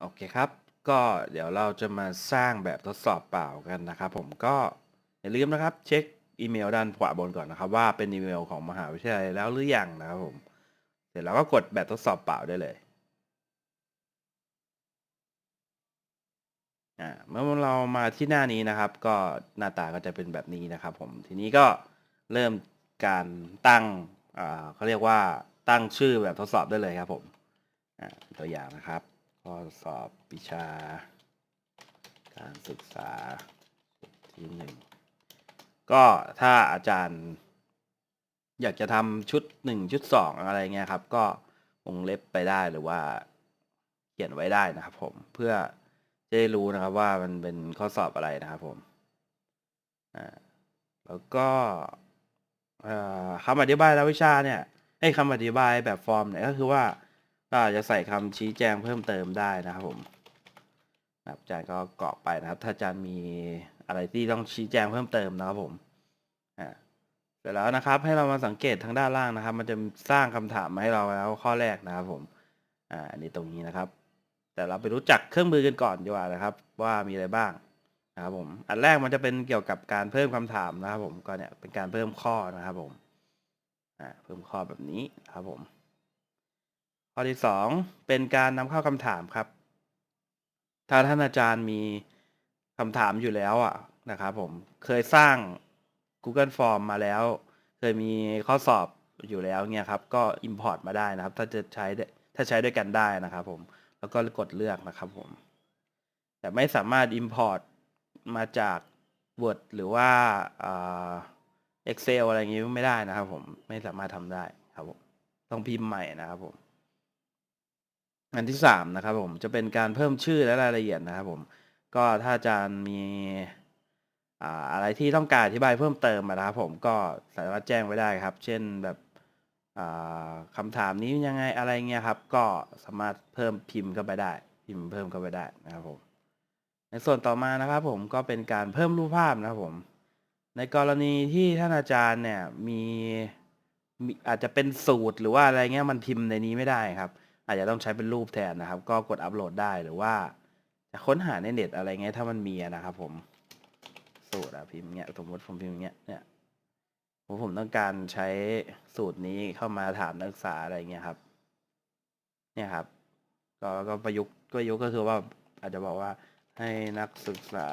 โอเคครับ ก็เดี๋ยวเราจะมาสร้างแบบทดสอบเปล่ากันนะครับผมก็อย่าลืมนะครับ เช็คอีเมลด้านขวาบนก่อนนะครับว่าเป็นอีเมลของมหาวิทยาลัยแล้วหรือยังนะครับผม เสร็จแล้วก็กดแบบทดสอบเปล่าได้เลยอ่าเมื่อเรามาที่หน้านี้นะครับ ก็หน้าตาก็จะเป็นแบบนี้นะครับ ผมทีนี้ก็เริ่มการตั้งอ่าเขาเรียกว่าตั้งชื่อแบบทดสอบได้เลยครับผมอ่าตัวอย่างนะครับ ข้อสอบวิชา การศึกษาที่หนึ่งก็ถ้าอาจารย์ อยากจะทำชุดหนึ่งชุดสองอะไรเงี้ยครับ ก็วงเล็บไปได้หรือว่า เขียนไว้ได้นะครับ ผมเพื่อจะได้รู้นะครับว่ามันเป็นข้อสอบอะไรนะครับผมอ่าแล้วก็คำอธิบายรายวิชาเนี่ยให้คำอธิบายแบบฟอร์มเนี่ยก็คือว่า ก็จะใส่คำชี้แจงเพิ่มเติมได้นะครับผมนะอาจารย์ก็กรอกไปนะครับ ถ้าอาจารย์มีอะไรที่ต้องชี้แจงเพิ่มเติมนะครับผมอ่าเสร็จแล้วนะครับ ให้เรามาสังเกตทางด้านล่างนะครับ มันจะสร้างคำถามมาให้เราแล้วข้อแรกนะครับผมอ่าอันนี้ตรงนี้นะครับ แต่เราไปรู้จักเครื่องมือกันก่อนดีกว่านะครับ ว่ามีอะไรบ้างนะครับผมอันแรกมันจะเป็นเกี่ยวกับการเพิ่มคำถามนะครับ ผมก็เนี่ยเป็นการเพิ่มข้อนะครับผมอ่าเพิ่มข้อแบบนี้นะครับผม อที่สองเป็นการนำเข้าคำถามครับ ถ้าท่านอาจารย์มีคำถามอยู่แล้วอะนะครับผมเคยสร้าง Google Form มาแล้ว เคยมีข้อสอบอยู่แล้วเนี่ยครับ ก็ Import มาได้นะครับ ถ้าจะใช้ถ้าใช้ด้วยกันได้นะครับผมแล้วก็กดเลือกนะครับผม แต่ไม่สามารถ Import มาจาก Word หรือว่าอ่า Excel อะไรอย่างงี้ไม่ได้นะครับผมไม่สามารถทำได้ครับผมต้องพิมพ์ใหม่นะครับผม อันที่สามนะครับผมจะเป็นการเพิ่มชื่อและรายละเอียดนะครับผมก็ถ้าอาจารย์มีอะไรที่ต้องการอธิบายเพิ่มเติมนะครับผมก็สามารถแจ้งไว้ได้ครับ เช่นแบบอ่าคำถามนี้ยังไงอะไรเงี้ยครับ ก็สามารถเพิ่มพิมพ์เข้าไปได้ พิมพ์เพิ่มเข้าไปได้นะครับผมในส่วนต่อมานะครับผมก็เป็นการเพิ่มรูปภาพนะครับผม ในกรณีที่ท่านอาจารย์เนี่ยมมีอาจจะเป็นสูตรหรือว่าอะไรเงี้ยมันพิมพ์ในนี้ไม่ได้ครับ อาจจะต้องใช้เป็นรูปแทนนะครับ ก็กดอัปโหลดได้หรือว่าจะค้นหาในเน็ตอะไรเงี้ยถ้ามันมีนะครับ ผมสูตรอะพิมพ์เงี้ยสมมติผมพิมพ์เงี้ยเนี่ยผมผมต้องการใช้สูตรนี้เข้ามาถามนักศึกษาอะไรเงี้ยครับ เนี่ยครับ ก็ก็ประยุกต์ก็ประยุกต์ก็คือว่าอาจจะบอกว่าให้นักศึกษา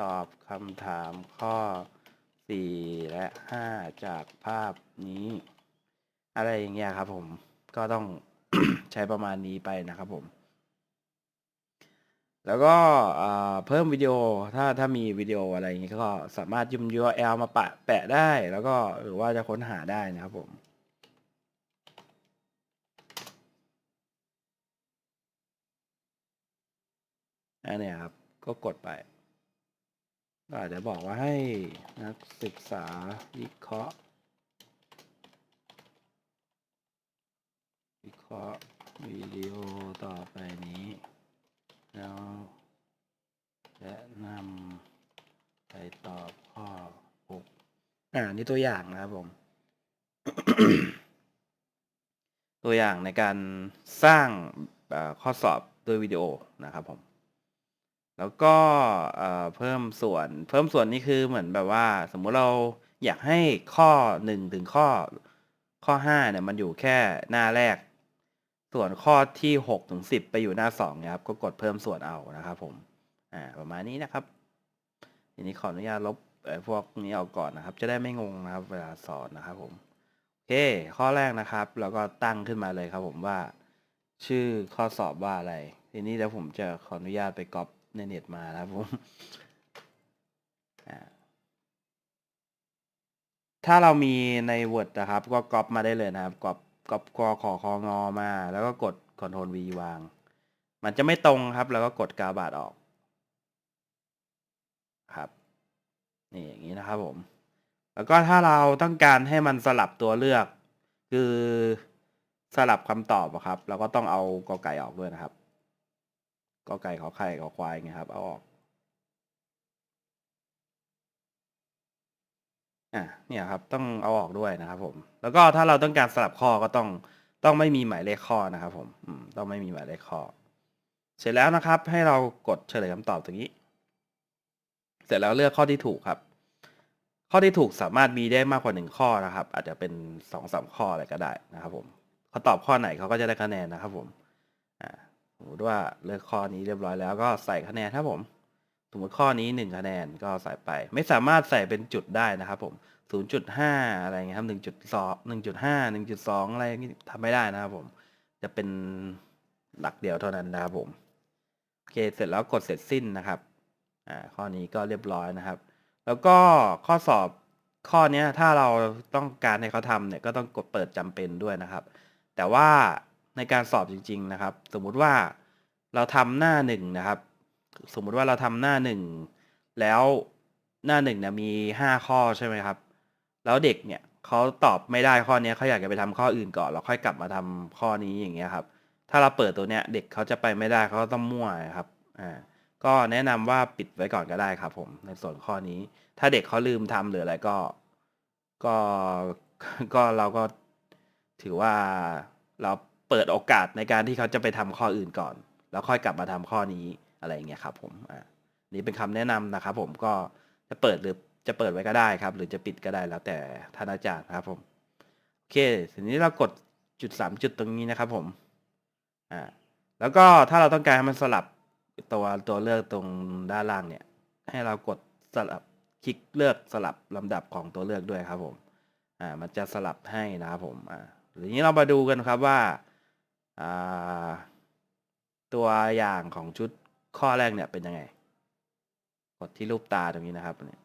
ตอบคำถามข้อ 4 และ 5 จากภาพนี้ อะไรอย่างเงี้ยครับผมก็ต้องใช้ประมาณนี้ไปนะครับผม แล้วก็เพิ่มวิดีโอถ้าถ้ามีวิดีโออะไรอย่างเงี้ยก็สามารถยิม URL มาปะแปะได้ แล้วก็หรือว่าจะค้นหาได้นะครับผมอันนี้ครับ ก็กดไป ก็อาจจะบอกว่าให้นักศึกษาวิเคราะห์ วิเคราะห์วิดีโอต่อไปนี้ แล้วแนะนำไปตอบข้อ 6 อ่า นี่ตัวอย่างนะครับผม ตัวอย่างในการสร้างข้อสอบด้วยวิดีโอนะครับผม แล้วก็เอ่อเพิ่มส่วน เพิ่มส่วนนี่คือเหมือนแบบว่า สมมุติเราอยากให้ข้อหนึ่งถึงข้อ ข้อห้าเนี่ยมันอยู่แค่หน้าแรก ส่วนข้อที่หกถึงสิบไปอยู่หน้าสองนี่ยครับ ก็กดเพิ่มส่วนเอานะครับ ผม อ่า ประมาณนี้นะครับทีนี้ขออนุญาตลบเอ่อพวกนี้ออกก่อนนะครับ จะได้ไม่งงนะครับ เวลาสอนนะครับ ผมโอเค ข้อแรกนะครับ แล้วก็ตั้งขึ้นมาเลยครับ ผมว่า ชื่อข้อสอบว่าอะไร ทีนี้เดี๋ยวผมจะขออนุญาตไปก๊อป ในเน็ตมานะครับผมถ้าเรามีใน Word นะครับ ก็ก๊อปมาได้เลยนะครับก๊อปก๊อปกอขอคองอมา แล้วก็กด Ctrl V วาง มันจะไม่ตรงครับ แล้วก็กดกาบาดออก ครับนี่อย่างนี้นะครับผมแล้วก็ถ้าเราต้องการให้มันสลับตัวเลือก คือสลับคำตอบอะครับ เราก็ต้องเอากอไก่ออกด้วยนะครับ กอไก่ขอไข่ขอควายไงครับ เอาออกอะเนี่ยครับ ต้องเอาออกด้วยนะครับผม แล้วก็ถ้าเราต้องการสลับข้อก็ต้องต้องไม่มีหมายเลขข้อนะครับ ผมอืมต้องไม่มีหมายเลขข้อ เสร็จแล้วนะครับ ให้เรากดเฉลยคำตอบตรงนี้ เสร็จแล้วเลือกข้อที่ถูกครับ ข้อที่ถูกสามารถมีได้มากกว่าหนึ่งข้อนะครับ อาจจะเป็นสองสามข้ออะไรก็ได้นะครับ ผมเขาตอบข้อไหนเขาก็จะได้คะแนนนะครับ ผม สมมติว่าเลือกข้อนี้เรียบร้อยแล้วก็ใส่คะแนนครับผมสมมติข้อนี้หนึ่งคะแนนก็ใส่ไป ไม่สามารถใส่เป็นจุดได้นะครับผมศูนย์จุดห้าอะไรเงี้ยครับหนึ่งจุดสองหนึ่งจุดห้าหนึ่งจุดสองอะไรนี่ทำไม่ได้นะครับผม จะเป็นหลักเดียวเท่านั้นนะครับผม โอเค เสร็จแล้วกดเสร็จสิ้นนะครับ อ่า ข้อนี้ก็เรียบร้อยนะครับ แล้วก็ข้อสอบข้อนี้ถ้าเราต้องการให้เขาทำเนี่ยก็ต้องกดเปิดจำเป็นด้วยนะครับ แต่ว่า ในการสอบจริง ๆ นะครับ สมมุติว่าเราทำหน้าหนึ่งนะครับ สมมุติว่าเราทำหน้าหนึ่งแล้วหน้าหนึ่งเนี่ยมีห้าข้อใช่ไหมครับ แล้วเด็กเนี่ยเขาตอบไม่ได้ข้อนี้เขาอยากจะไปทำข้ออื่นก่อนแล้วค่อยกลับมาทำข้อนี้อย่างเงี้ยครับ ถ้าเราเปิดตัวเนี้ยเด็กเขาจะไปไม่ได้เขาต้องมั่วครับอ่าก็แนะนำว่าปิดไว้ก่อนก็ได้ครับ ผมในส่วนข้อนี้ ถ้าเด็กเขาลืมทำหรืออะไรก็ ก็ก็เราก็ถือว่าเรา เปิดโอกาสในการที่เขาจะไปทำข้ออื่นก่อน แล้วค่อยกลับมาทำข้อนี้อะไรอย่างเงี้ยครับผมอ่านี่เป็นคำแนะนำนะครับผมก็จะเปิดหรือจะเปิดไว้ก็ได้ครับ หรือจะปิดก็ได้แล้วแต่ท่านอาจารย์ครับผมโอเคทีนี้เรากดจุดสามจุดตรงนี้นะครับผมอ่าแล้วก็ถ้าเราต้องการให้มันสลับตัวตัวเลือกตรงด้านล่างเนี่ย ให้เรากดสลับคลิกเลือกสลับลำดับของตัวเลือกด้วยครับผม อ่า มันจะสลับให้นะครับผม อ่าทีนี้เรามาดูกันครับว่า ตัวอย่างของชุดข้อแรกเนี่ยเป็นยังไง กดที่รูปตาตรงนี้นะครับเนี่ย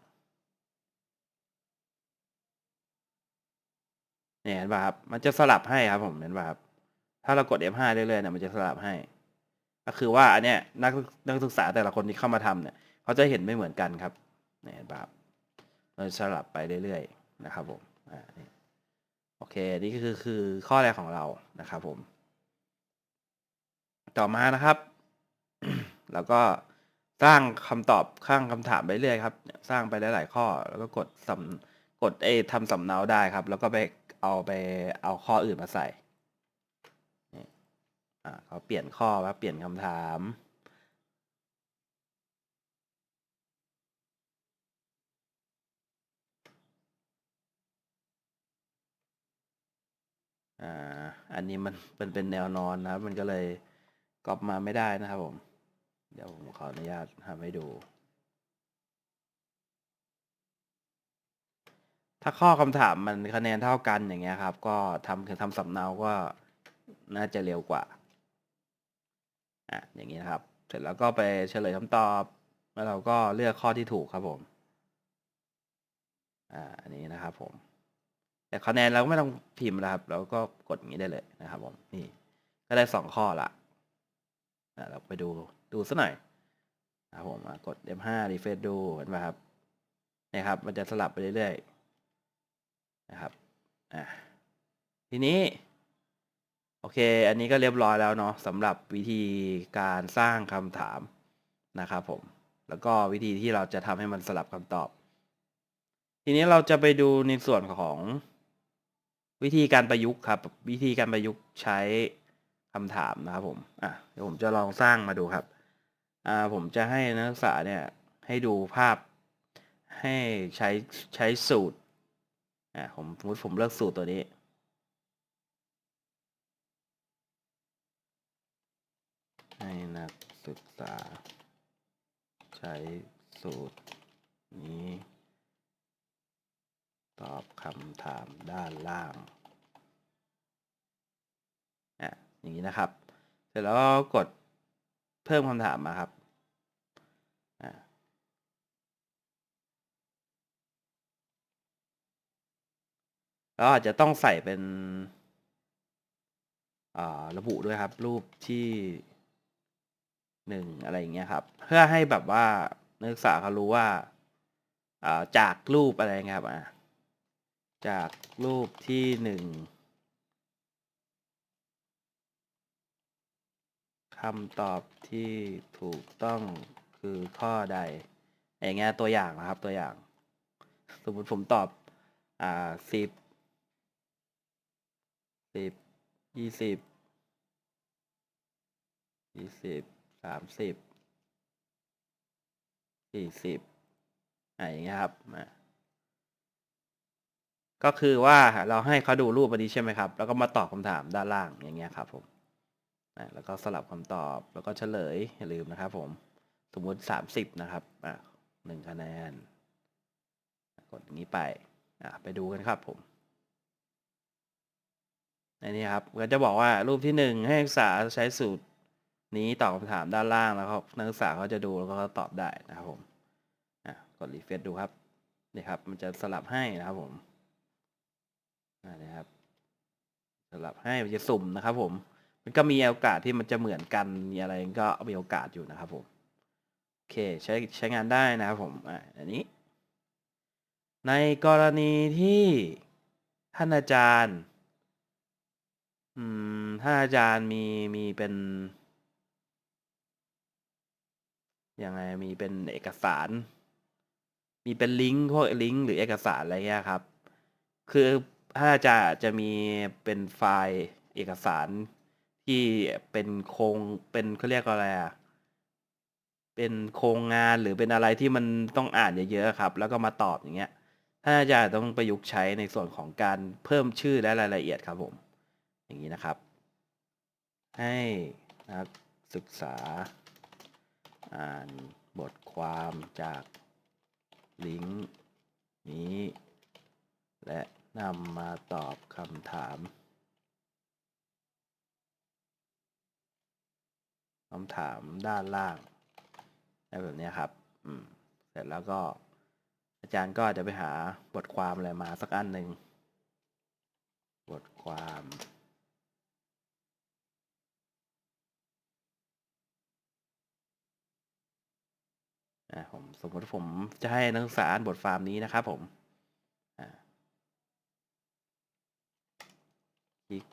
เนี่ยเห็นป่ะครับ มันจะสลับให้ครับผมเห็นป่ะครับ ถ้าเรากด F5 เรื่อยๆเนี่ยมันจะสลับให้ ก็คือว่าอันเนี้ยนักนักศึกษาแต่ละคนที่เข้ามาทำเนี่ย เขาจะเห็นไม่เหมือนกันครับ เนี่ยเห็นป่ะครับมันสลับไปเรื่อยๆนะครับผม อ่า นี่ โอเค นี่ก็คือคือข้อแรกของเรานะครับผม ต่อมานะครับ แล้วก็สร้างคำตอบข้างคำถามไปเรื่อยครับ สร้างไปหลาย ๆ ข้อ แล้วก็กดสำกดเอทำสำเนาได้ครับ แล้วก็ไปเอาไปเอาข้ออื่นมาใส่อ่าเขาเปลี่ยนข้อว่าเปลี่ยนคำถามอ่าอันนี้มันมันเป็นแนวนอนนะมันก็เลย ก๊อปมาไม่ได้นะครับผม เดี๋ยวผมขออนุญาตทำให้ดู ถ้าข้อคำถามมันคะแนนเท่ากันอย่างเงี้ยครับ ก็ทำทำสำเนาก็น่าจะเร็วกว่าอะอย่างนี้นะครับ เสร็จแล้วก็ไปเฉลยคำตอบ แล้วเราก็เลือกข้อที่ถูกครับผมอ่าอันนี้นะครับผมแต่คะแนนเราก็ไม่ต้องพิมพ์นะครับ เราก็กดอย่างนี้ได้เลยนะครับผมนี่ก็ได้สองข้อละ เราไปดูดูสักหน่อยนะครับผมกด F5 refresh ดูเห็นไหมครับนี่ครับ มันจะสลับไปเรื่อยๆนะครับอะทีนี้ โอเค อันนี้ก็เรียบร้อยแล้วเนาะสำหรับวิธีการสร้างคำถามนะครับผมแล้วก็วิธีที่เราจะทำให้มันสลับคำตอบ ทีนี้เราจะไปดูในส่วนของวิธีการประยุกต์ครับ วิธีการประยุกต์ใช้ คำถามนะครับผมอะเดี๋ยวผมจะลองสร้างมาดูครับอ่าผมจะให้นักศึกษาเนี่ยให้ดูภาพให้ใช้ใช้สูตรอ่าผมสมมติผมเลือกสูตรตัวนี้ให้นักศึกษา ใช้สูตรนี้ ตอบคำถามด้านล่าง อย่างนี้นะครับ เสร็จแล้วก็กดเพิ่มคำถามมาครับแล้วอาจจะต้องใส่เป็นระบุด้วยครับ รูปที่หนึ่งอะไรอย่างเงี้ยครับ เพื่อให้แบบว่านักศึกษาเขารู้ว่าจากรูปอะไรเงี้ยครับอะจากรูปที่หนึ่ง คำตอบที่ถูกต้องคือข้อใด อย่างเงี้ยตัวอย่างนะครับตัวอย่าง สมมติผมตอบ อ่าสิบสิบยี่สิบยี่สิบสามสิบสี่สิบอะอย่างเงี้ยครับอะก็คือว่าเราให้เขาดูรูปอันนี้ใช่ไหมครับ แล้วก็มาตอบคำถามด้านล่างอย่างเงี้ยครับผม อะแล้วก็สลับคำตอบแล้วก็เฉลยอย่าลืมนะครับผมสมมุติสามสิบนะครับอะหนึ่งคะแนน กดอย่างนี้ไปอะไปดูกันครับผมในนี้ครับก็จะบอกว่ารูปที่หนึ่งให้นักศึกษาใช้สูตรนี้ตอบคำถามด้านล่างแล้วเขานักศึกษาเขาจะดูแล้วก็ตอบได้นะครับผมอะกดรีเฟรชดูครับนี่ครับ มันจะสลับให้นะครับผมอ่านี่ครับสลับให้มันจะสุ่มนะครับผม มันก็มีโอกาสที่มันจะเหมือนกันมีอะไรก็มีโอกาสอยู่นะครับผมโอเคใช้ใช้งานได้นะครับผมอ่าอันนี้ ในกรณีที่ท่านอาจารย์อืมท่านอาจารย์มีมีเป็นยังไงมีเป็นเอกสาร มีเป็นลิงก์พวกลิงก์หรือเอกสารอะไรเงี้ยครับ คือถ้าจารย์จะมีเป็นไฟล์เอกสาร ที่เป็นโครงเป็นเขาเรียกว่าอะไรอะเป็นโครงงานหรือเป็นอะไรที่มันต้องอ่านเยอะๆครับ แล้วก็มาตอบอย่างเงี้ยท่านอาจารย์ต้องประยุกต์ใช้ในส่วนของการเพิ่มชื่อและรายละเอียดครับผม อย่างนี้นะครับ ให้นักศึกษา อ่านบทความจากลิงก์นี้ และนำมาตอบคำถาม คำถามด้านล่างอะไรแบบนี้ครับ อืม เสร็จแล้วก็ อาจารย์ก็จะไปหาบทความอะไรมาสักอันหนึ่ง บทความอ่าผมสมมติผมจะให้นักศึกษาอ่านบทความนี้นะครับผมอ่าคลิก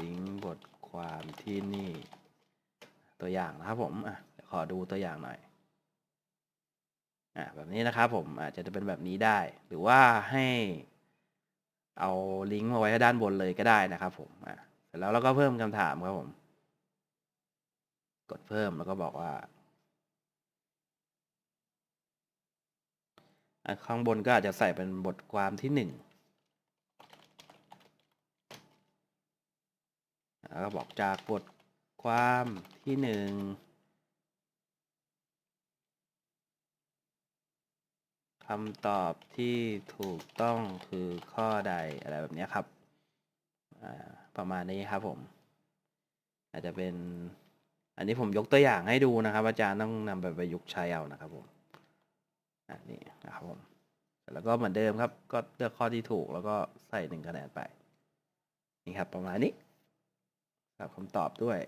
ลิงก์บทความที่นี่ ตัวอย่างนะครับผมอะเดี๋ยวขอดูตัวอย่างหน่อยอ่าแบบนี้นะครับผมอาจจะเป็นแบบนี้ได้ หรือว่าให้เอาลิงก์มาไว้ด้านบนเลยก็ได้นะครับผมอะเสร็จแล้วเราก็เพิ่มคำถามครับผม กดเพิ่มแล้วก็บอกว่าอะข้างบนก็อาจจะใส่เป็นบทความที่หนึ่งแล้วก็บอกจากบท ความที่หนึ่งคำตอบที่ถูกต้องคือข้อใดอะไรแบบนี้ครับ ประมาณนี้ครับผม อาจจะเป็น อันนี้ผมยกตัวอย่างให้ดูนะครับ อาจารย์ต้องนำไปประยุกต์ใช้เอานะครับผมอันนี้นะครับผมแล้วก็เหมือนเดิมครับ ก็เลือกข้อที่ถูกแล้วก็ใส่หนึ่งคะแนนไป นี่ครับประมาณนี้ครับคำตอบด้วย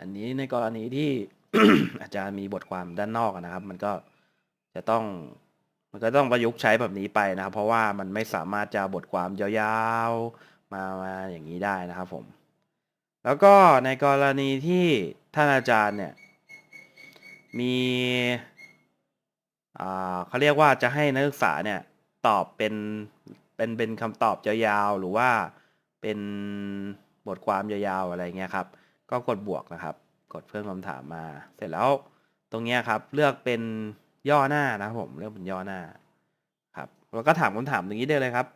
อันนี้ในกรณีที่ อาจารย์มีบทความด้านนอกนะครับ มันก็จะต้องมันก็ต้องประยุกต์ใช้แบบนี้ไปนะครับ เพราะว่ามันไม่สามารถจะบทความยาวๆมามาอย่างนี้ได้นะครับผม แล้วก็ในกรณีที่ท่านอาจารย์เนี่ยมีอ่าเขาเรียกว่าจะให้นักศึกษาเนี่ยตอบเป็นเป็นเป็นคำตอบยาวๆหรือว่าเป็นบทความยาวๆอะไรเงี้ยครับ ก็กดบวกนะครับ กดเพิ่มคำถามมา เสร็จแล้วตรงนี้ครับ เลือกเป็นย่อหน้านะครับผมเลือกเป็นย่อหน้าครับแล้วก็ถามคำถามตรงนี้ได้เลยครับ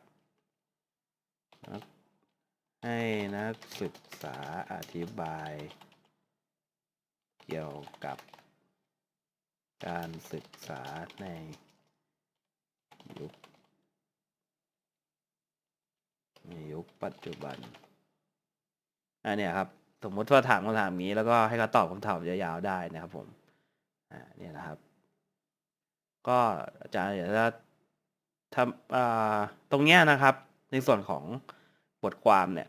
ให้นักศึกษาอธิบาย เกี่ยวกับการศึกษาในยุคในยุคปัจจุบันอันเนี้ยครับ สมมติว่าถามคำถามนี้ แล้วก็ให้เขาตอบคำถามยาวๆได้นะครับ ผม อ่า เนี่ยนะครับ ก็อาจารย์เดี๋ยวจะทำอ่าตรงเนี้ยนะครับ ในส่วนของบทความเนี่ย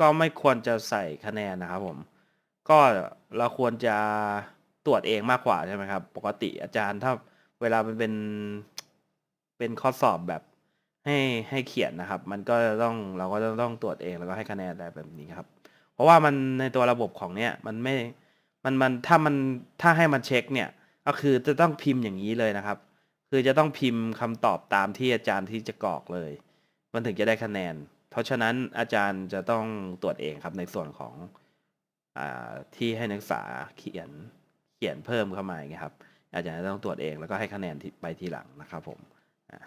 ก็ไม่ควรจะใส่คะแนนนะครับ ผม ก็เราควรจะตรวจเองมากกว่าใช่ไหมครับ ปกติอาจารย์ถ้าเวลามันเป็นเป็นข้อสอบแบบให้ให้เขียนนะครับ มันก็ต้องเราก็ต้องตรวจเองแล้วก็ให้คะแนนอะไรแบบนี้ครับ เพราะว่ามันในตัวระบบของเนี้ยมันไม่มันมันถ้ามันถ้าให้มันเช็คเนี่ยก็คือจะต้องพิมพ์อย่างนี้เลยนะครับ คือจะต้องพิมพ์คำตอบตามที่อาจารย์ที่จะกรอกเลย มันถึงจะได้คะแนน เพราะฉะนั้นอาจารย์จะต้องตรวจเองครับในส่วนของอาที่ให้นักศึกษาเขียนเขียนเพิ่มเข้ามาอย่างเงี้ยครับ อาจารย์จะต้องตรวจเองแล้วก็ให้คะแนนไปทีหลังนะครับผมอ่า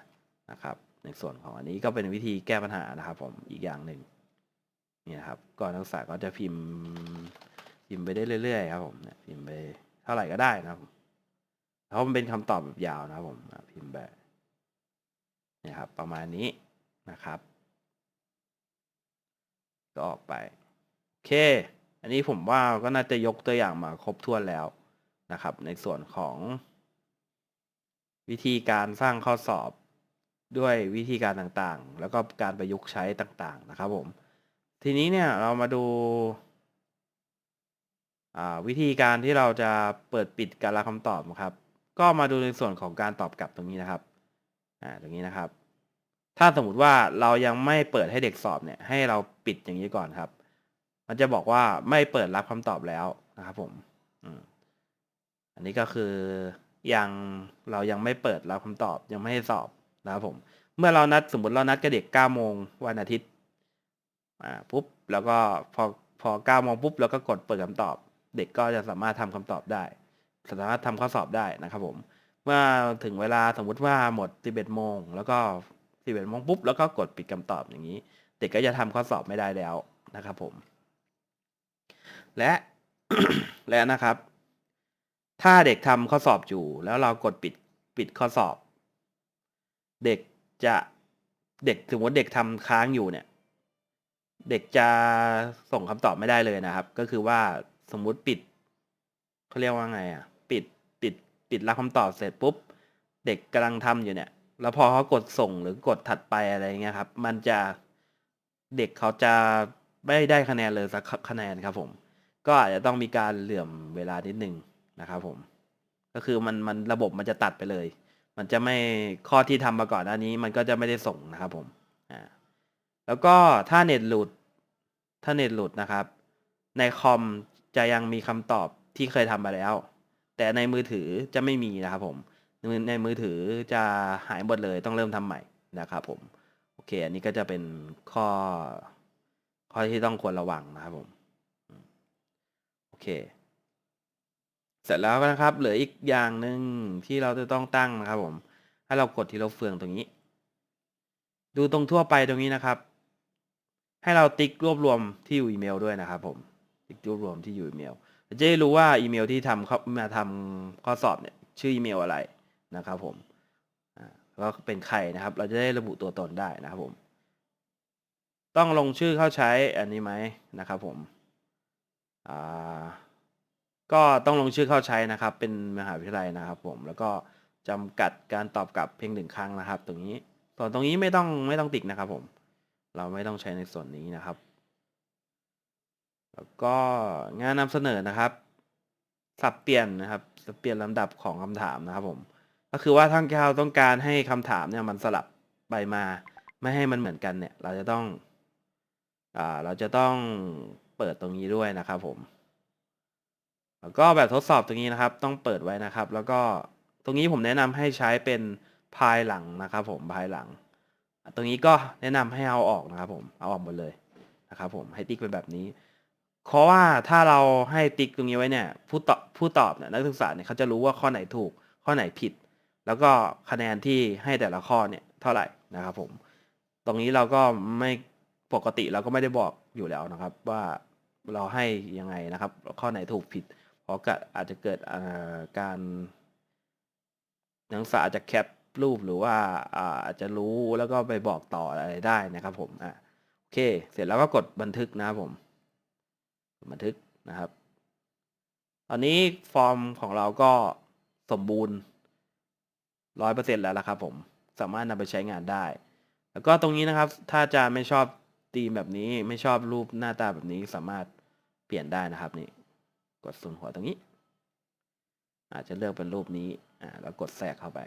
นะครับ ในส่วนของอันนี้ก็เป็นวิธีแก้ปัญหานะครับผมอีกอย่างหนึ่ง เนี่ยครับก็นักศึกษาก็จะพิมพ์พิมพ์ไปได้เรื่อยๆครับผมเนี่ยพิมพ์ไปเท่าไหร่ก็ได้นะครับเพราะมันเป็นคำตอบแบบยาวนะครับผมพิมพ์แบบเนี่ยครับ ประมาณนี้นะครับ ก็ออกไปโอเค อันนี้ผมว่าก็น่าจะยกตัวอย่างมาครบถ้วนแล้วนะครับ ในส่วนของ วิธีการสร้างข้อสอบด้วยวิธีการต่างๆ แล้วก็การประยุกต์ใช้ต่างๆนะครับผม ทีนี้เนี่ยเรามาดูวิธีการที่เราจะเปิดปิดการรับคำตอบครับ ก็มาดูในส่วนของการตอบกลับตรงนี้นะครับตรงนี้นะครับ ถ้าสมมติว่าเรายังไม่เปิดให้เด็กสอบเนี่ยให้เราปิดอย่างนี้ก่อนครับ มันจะบอกว่าไม่เปิดรับคำตอบแล้วนะครับผมอันนี้ก็คือยังเรายังไม่เปิดรับคำตอบยังไม่ให้สอบนะครับผม เมื่อเรานัดสมมติเรานัดกับเด็กเก้าโมงวันอาทิตย์ อ่าปุ๊บแล้วก็พอพอเก้าโมงปุ๊บแล้วก็กดเปิดคำตอบ เด็กก็จะสามารถทำคำตอบได้ สามารถทำข้อสอบได้นะครับผมเมื่อถึงเวลาสมมุติว่าหมด 11โมงแล้วก็ 11โมงปุ๊บแล้วก็กดปิดคำตอบอย่างนี้ เด็กก็จะทำข้อสอบไม่ได้แล้วนะครับผม และและนะครับ ถ้าเด็กทำข้อสอบอยู่ แล้วเรากดปิดปิดข้อสอบ เด็กจะเด็กสมมติเด็กทำค้างอยู่เนี่ย เด็กจะส่งคำตอบไม่ได้เลยนะครับ ก็คือว่าสมมุติปิดเขาเรียกว่าไงอะ ปิดปิดปิดรับคำตอบเสร็จปุ๊บ เด็กกำลังทำอยู่เนี่ย แล้วพอเขากดส่งหรือกดถัดไปอะไรเงี้ยครับ มันจะเด็กเขาจะไม่ได้คะแนนเลยสักคะแนนครับผม ก็อาจจะต้องมีการเหลื่อมเวลานิดนึงนะครับผม ก็คือมันมันระบบมันจะตัดไปเลย มันจะไม่ข้อที่ทำมาก่อนหน้านี้ มันก็จะไม่ได้ส่งนะครับผมอ่าแล้วก็ถ้าเน็ตหลุด ถ้าเน็ตหลุดนะครับ ในคอมจะยังมีคำตอบที่เคยทำมาแล้ว แต่ในมือถือจะไม่มีนะครับผม ในมือถือจะหายหมดเลยต้องเริ่มทำใหม่นะครับผม โอเค อันนี้ก็จะเป็นข้อ ข้อที่ต้องควรระวังนะครับผม โอเค เสร็จแล้วนะครับ เหลืออีกอย่างหนึ่งที่เราจะต้องตั้งนะครับผม ให้เรากดที่เราเฟืองตรงนี้ ดูตรงทั่วไปตรงนี้นะครับ ให้เราติ๊กรวบรวมที่อยู่อีเมลด้วยนะครับผมติ๊กรวบรวมที่อยู่อีเมลจะได้รู้ว่าอีเมลที่ทำเข้ามาทำข้อสอบเนี่ยชื่ออีเมลอะไรนะครับผมก็เป็นใครนะครับ เราจะได้ระบุตัวตนได้นะครับผม ต้องลงชื่อเข้าใช้อันนี้ไหมนะครับผมก็ต้องลงชื่อเข้าใช้นะครับ เป็นมหาวิทยาลัยนะครับ ผมแล้วก็จำกัดการตอบกลับเพียงหนึ่งครั้งนะครับ ตรงนี้ส่วนตรงนี้ไม่ต้องไม่ต้องติ๊กนะครับผม เราไม่ต้องใช้ในส่วนนี้นะครับ แล้วก็งานนำเสนอนะครับ สับเปลี่ยนนะครับสับเปลี่ยนลำดับของคำถามนะครับผม ก็คือว่าทั้งเราต้องการให้คำถามเนี่ยมันสลับไปมา ไม่ให้มันเหมือนกันเนี่ย เราจะต้องอ่าเราจะต้องเปิดตรงนี้ด้วยนะครับผมแล้วก็แบบทดสอบตรงนี้นะครับ ต้องเปิดไว้นะครับ แล้วก็ตรงนี้ผมแนะนำให้ใช้เป็นภายหลังนะครับ ผมภายหลัง ตรงนี้ก็แนะนำให้เอาออกนะครับผมเอาออกหมดเลยนะครับผมให้ติ๊กเป็นแบบนี้เพราะว่าถ้าเราให้ติ๊กตรงนี้ไว้เนี่ยผู้ตอบผู้ตอบเนี่ยนักศึกษาเนี่ยเขาจะรู้ว่าข้อไหนถูก ข้อไหนผิด แล้วก็คะแนนที่ให้แต่ละข้อเนี่ยเท่าไหร่นะครับผม ตรงนี้เราก็ไม่ปกติเราก็ไม่ได้บอกอยู่แล้วนะครับ ว่าเราให้ยังไงนะครับ ข้อไหนถูกผิด เพราะก็อาจจะเกิดการนักศึกษาอาจจะแคป รูปหรือว่าอาจจะรู้แล้วก็ไปบอกต่ออะไรได้นะครับ ผมอะโอเค เสร็จแล้วก็กดบันทึกนะครับผม บันทึกนะครับ ตอนนี้ฟอร์มของเราก็สมบูรณ์ร้อยเปอร์เซ็นต์แล้วละครับ ผมสามารถนำไปใช้งานได้ แล้วก็ตรงนี้นะครับ ถ้าจารย์ไม่ชอบธีมแบบนี้ไม่ชอบรูปหน้าตาแบบนี้สามารถเปลี่ยนได้นะครับนี่ กดส่วนหัวตรงนี้ อาจจะเลือกเป็นรูปนี้อ่าแล้วกดแทรกเข้าไป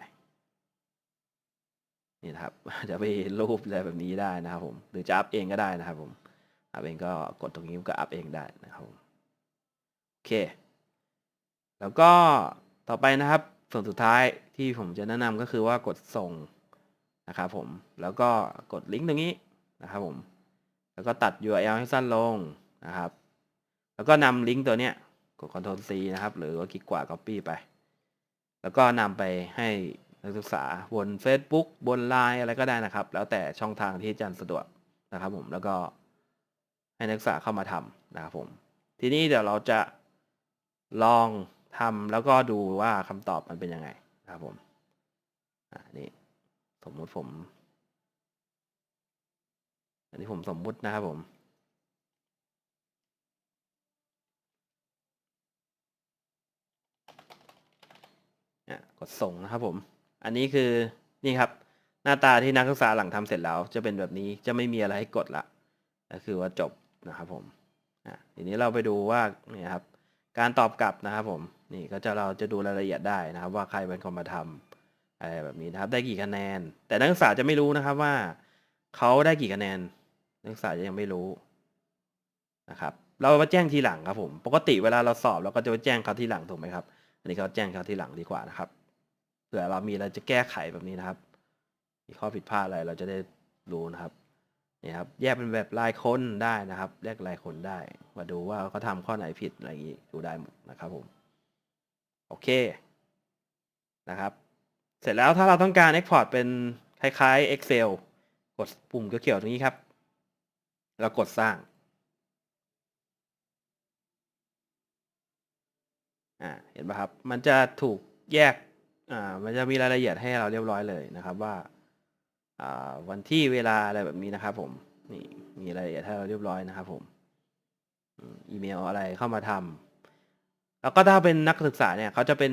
นี่นะครับ จะไปรูปอะไรแบบนี้ได้นะครับผมหรือจะอัพเองก็ได้นะครับผมอัพเองก็กดตรงนี้ก็อัพเองได้นะครับผมโอเค แล้วก็ต่อไปนะครับ ส่วนสุดท้ายที่ผมจะแนะนำก็คือว่ากดส่งนะครับผมแล้วก็กดลิงก์ตรงนี้นะครับผมแล้วก็ตัด URL ให้สั้นลงนะครับ แล้วก็นำลิงก์ตัวเนี้ยกด Ctrl C นะครับ หรือว่าคลิกขวา Copy ไป แล้วก็นำไปให้ นักศึกษาบน Facebook บน Line อะไรก็ได้นะครับ แล้วแต่ช่องทางที่อาจารย์สะดวกนะครับ ผมแล้วก็ให้นักศึกษาเข้ามาทำนะครับผมทีนี้เดี๋ยวเราจะลองทำแล้วก็ดูว่าคำตอบมันเป็นยังไงนะครับผมอ่านี่สมมติผม อันนี้ผมสมมุตินะครับผมอะกดส่งนะครับผม อันนี้คือนี่ครับหน้าตาที่นักศึกษาหลังทำเสร็จแล้ว จะเป็นแบบนี้จะไม่มีอะไรให้กดละก็คือว่าจบนะครับผมอะทีนี้เราไปดูว่าเนี่ยครับการตอบกลับนะครับผมนี่ก็จะเราจะดูรายละเอียดได้นะครับ ว่าใครเป็นคนมาทำอะไรแบบนี้นะครับ ได้กี่คะแนน แต่นักศึกษาจะไม่รู้นะครับว่าเขาได้กี่คะแนน นักศึกษาจะยังไม่รู้นะครับเรามาแจ้งทีหลังครับผม ปกติเวลาเราสอบเราก็จะไปแจ้งเขาทีหลังถูกไหมครับ อันนี้เขาแจ้งเขาทีหลังดีกว่านะครับ ผื่อเรามีอะไรจะแก้ไขแบบนี้นะครับ มีข้อผิดพลาดอะไรเราจะได้รู้นะครับนี่ครับ แยกเป็นแบบรายคนได้นะครับแยกรายคนได้ มาดูว่าเขาทำข้อไหนผิดอะไรอย่างนี้ดูได้หมดนะครับผม โอเคนะครับ เสร็จแล้วถ้าเราต้องการ Export เป็นคล้ายๆ Excel กดปุ่มเขียวๆตรงนี้ครับแล้วกดสร้างอ่าเห็นป่ะครับ มันจะถูกแยก อ่า มันจะมีรายละเอียดให้เราเรียบร้อยเลยนะครับว่า อ่า วันที่เวลาอะไรแบบนี้นะครับผม นี่มีรายละเอียดให้เราเรียบร้อยนะครับผม อีเมลอะไรเข้ามาทำแล้วก็ถ้าเป็นนักศึกษาเนี่ยเขาจะเป็น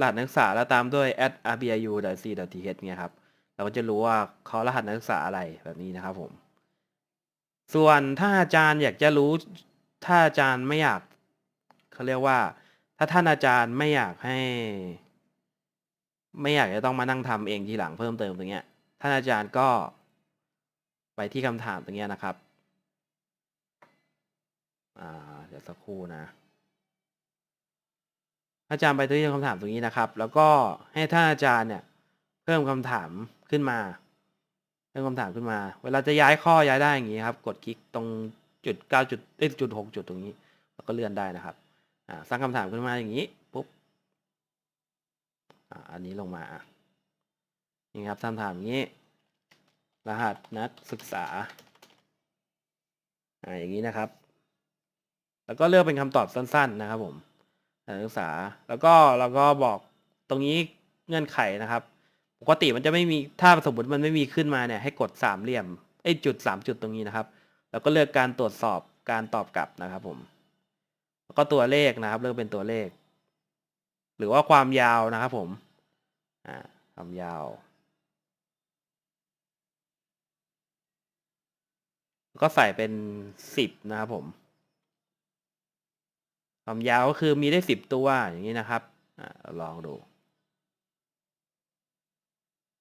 รหัสนักศึกษาแล้วตามด้วย at rbiu.c.th เนี่ยครับ เราก็จะรู้ว่าเขารหัสนักศึกษาอะไรแบบนี้นะครับผม ส่วนถ้าอาจารย์อยากจะรู้ ถ้าอาจารย์ไม่อยากเขาเรียกว่า ถ้าท่านอาจารย์ไม่อยากให้ ไม่อยากจะต้องมานั่งทำเองทีหลังเพิ่มเติมตรงเนี้ย ท่านอาจารย์ก็ไปที่คำถามตรงเนี้ยนะครับ อ่า เดี๋ยวสักครู่นะ อาจารย์ไปที่คำถามตรงนี้นะครับ แล้วก็ให้ท่านอาจารย์เนี่ย เพิ่มคำถามขึ้นมา เพิ่มคำถามขึ้นมา เวลาจะย้ายข้อย้ายได้อย่างนี้ครับ กดคลิกตรงจุดเก้าจุดเอ้จุดหกจุดตรงนี้ แล้วก็เลื่อนได้นะครับ อ่า สร้างคำถามขึ้นมาอย่างนี้ อันนี้ลงมาอะนี่ครับคำถามอย่างนี้ รหัสนักศึกษาอ่าอย่างนี้นะครับ แล้วก็เลือกเป็นคำตอบสั้น ๆ นะครับ ผมนักศึกษา แล้วก็เราก็บอกตรงนี้เงื่อนไขนะครับ ปกติมันจะไม่มีถ้าสมมติมันไม่มีขึ้นมาเนี่ยให้กดสามเหลี่ยมไอ้จุดสามจุดตรงนี้นะครับ แล้วก็เลือกการตรวจสอบการตอบกลับนะครับ ผม แล้วก็ตัวเลขนะครับ เลือกเป็นตัวเลข หรือว่าความยาวนะครับ ผม อ่าความยาว ก็ใส่เป็นสิบนะครับผมความยาวก็คือมีได้สิบตัวอย่างนี้นะครับอลองดู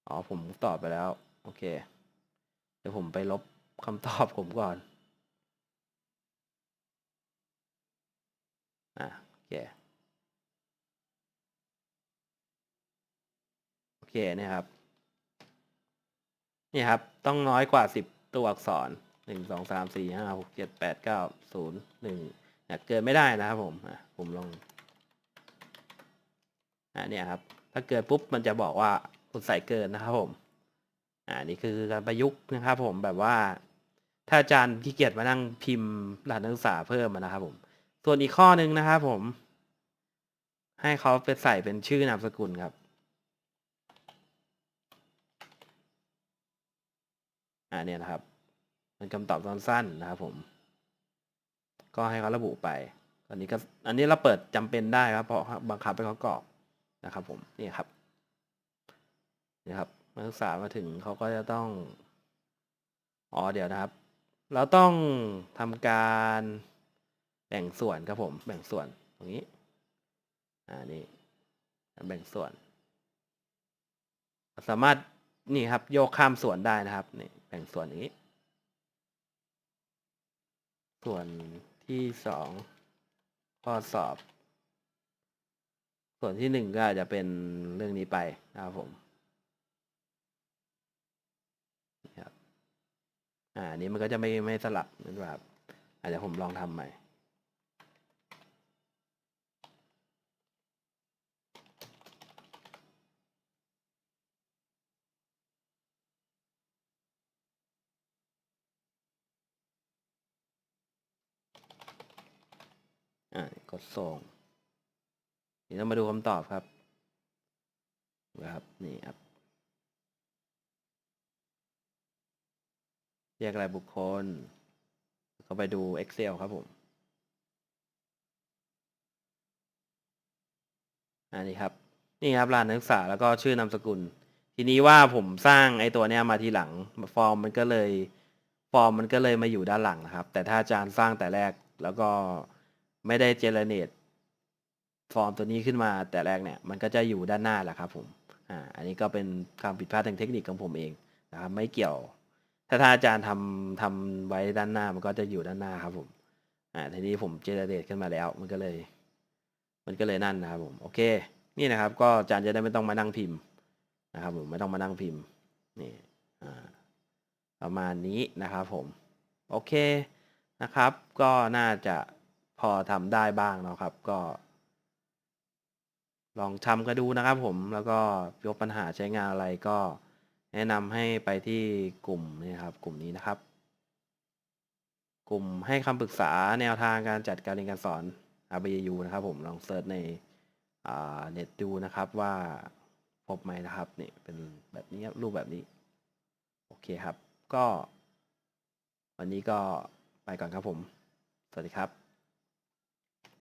อ๋อ ผมตอบไปแล้ว โอเค เดี๋ยวผมไปลบคำตอบผมก่อนอ่าโอเค โอเคเนี่ยครับนี่ครับ ต้องน้อยกว่าสิบตัวอักษรหนึ่งสองสามสี่ห้าหกเจ็ดแปดเก้าศูนย์หนึ่งเนี่ยเกินไม่ได้นะครับผมอะผมลองอ่าเนี่ยครับ ถ้าเกิดปุ๊บมันจะบอกว่าคุณใส่เกินนะครับผมอ่านี่คือการประยุกต์นะครับผมแบบว่า ถ้าอาจารย์ขี้เกียจมานั่งพิมพ์รหัสนักศึกษาเพิ่มนะครับผม ส่วนอีกข้อหนึ่งนะครับผม ให้เขาไปใส่เป็นชื่อนามสกุลครับ อ่าเนี่ยนะครับเป็นคำตอบสั้นๆนะครับผม ก็ให้เขาระบุไปอันนี้ก็อันนี้เราเปิดจำเป็นได้ครับเพราะบังคับให้เขากรอกนะครับ ผมนี่ครับนี่ครับนักศึกษามาถึงเขาก็จะต้องอ๋อเดี๋ยวนะครับ เราต้องทำการแบ่งส่วนครับผม แบ่งส่วนตรงนี้อ่านี่แบ่งส่วน สามารถนี่ครับโยกข้ามส่วนได้นะครับนี่ บ่งส่วนอย่างนี้ ส่วนที่สองข้อสอบ ส่วนที่หนึ่งก็อาจจะเป็นเรื่องนี้ไปนะครับผมครับอ่านี้มันก็จะไม่ไม่สลับนั่นแบบอาจจะผมลองทำใหม่ อ่ากดส่งเดี๋ยวเรามาดูคำตอบครับนะครับนี่ครับแยกรายบุคคลก็ไปดู Excel ครับผมอันนี้ครับ นี่ครับรานนักศึกษาแล้วก็ชื่อนามสกุล ทีนี้ว่าผมสร้างไอ้ตัวเนี้ยมาทีหลังฟอร์มมันก็เลย ฟอร์มมันก็เลยมาอยู่ด้านหลังนะครับ แต่ถ้าอาจารย์สร้างแต่แรกแล้วก็ ไม่ได้เจเนเรตฟอร์มตัวนี้ขึ้นมาแต่แรกเนี่ยมันก็จะอยู่ด้านหน้าแหละครับผมอ่าอันนี้ก็เป็นความผิดพลาดทางเทคนิคของผมเองนะครับไม่เกี่ยว ถ้าถ้าอาจารย์ทำทำไว้ด้านหน้ามันก็จะอยู่ด้านหน้าครับผมอ่าทีนี้ผมเจเนเรตขึ้นมาแล้วมันก็เลย มันก็เลยนั่นนะครับผมโอเค นี่นะครับ ก็อาจารย์จะได้ไม่ต้องมานั่งพิมพ์นะครับผมไม่ต้องมานั่งพิมพ์นี่อ่าประมาณนี้นะครับผมโอเคนะครับ ก็น่าจะ พอทำได้บ้างเนาะครับ ก็ ลองทำกันดูนะครับผมแล้วก็ยกปัญหาใช้งานอะไรก็แนะนำให้ไปที่กลุ่มนี่ครับ กลุ่มนี้นะครับ กลุ่มให้คำปรึกษาแนวทางการจัดการเรียนการสอน RBU นะครับ ผมลองเซิร์ชในอ่าเน็ตดูนะครับว่าพบไหมนะครับนี่เป็นแบบนี้รูปแบบนี้ โอเคครับ ก็ วันนี้ก็ไปก่อนครับผม สวัสดีครับ